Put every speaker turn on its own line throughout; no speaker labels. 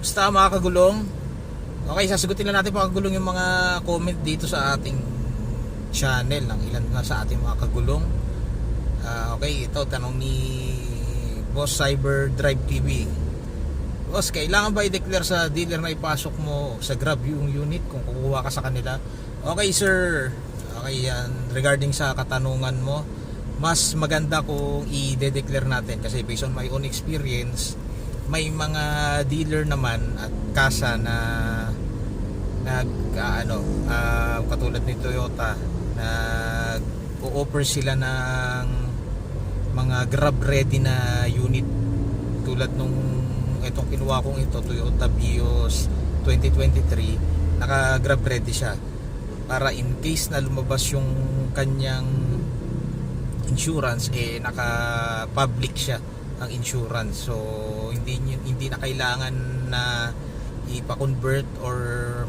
Basta mga kagulong. Okay, sasagutin lang natin mga kagulong yung mga comment dito sa ating channel ng ilan na sa ating mga kagulong. Ah, okay, ito tanong ni Boss Cyber Drive TV. Boss, kailangan ba i-declare sa dealer na ipasok mo sa Grab yung unit kung kukuha ka sa kanila? Okay, sir. Okay, yan. Regarding sa katanungan mo, mas maganda kung i-declare natin kasi based on my own experience, may mga dealer naman at kasa na nag ah, ano ah, katulad ni Toyota nag offer sila ng mga grab ready na unit. Tulad nung itong kinuha kong ito Toyota Vios 2023 naka grab ready siya. Para in case na lumabas yung kanyang insurance eh naka public siya ang insurance. So hindi hindi na kailangan na ipa-convert or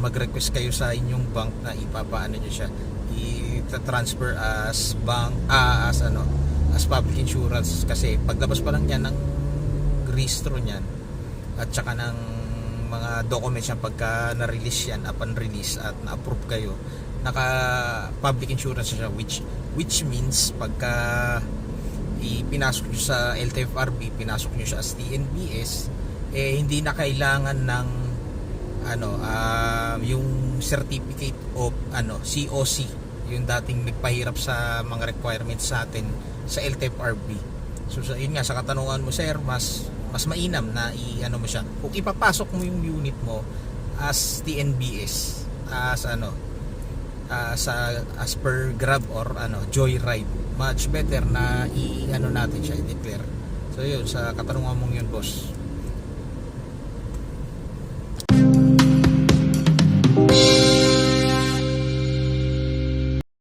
mag-request kayo sa inyong bank na ipapaano nyo siya. I-transfer as bank ah, as ano as public insurance. Kasi paglabas pa lang niya ng registro niyan at saka ng mga documents yan pagka na-release yan upon release at na-approve kayo naka public insurance siya which which means pagka ipinasok nyo sa LTFRB pinasok nyo siya as TNBS eh hindi na kailangan ng ano ah, yung certificate of ano COC yung dating nagpahirap sa mga requirements sa atin sa LTFRB so sa yun nga sa katanungan mo sir mas mas mainam na i ano mo siya kung ipapasok mo yung unit mo as TNBS as ano ah, sa as per Grab or ano Joyride much better na i ano natin siya i-declare. So yun sa katanungan mong yun boss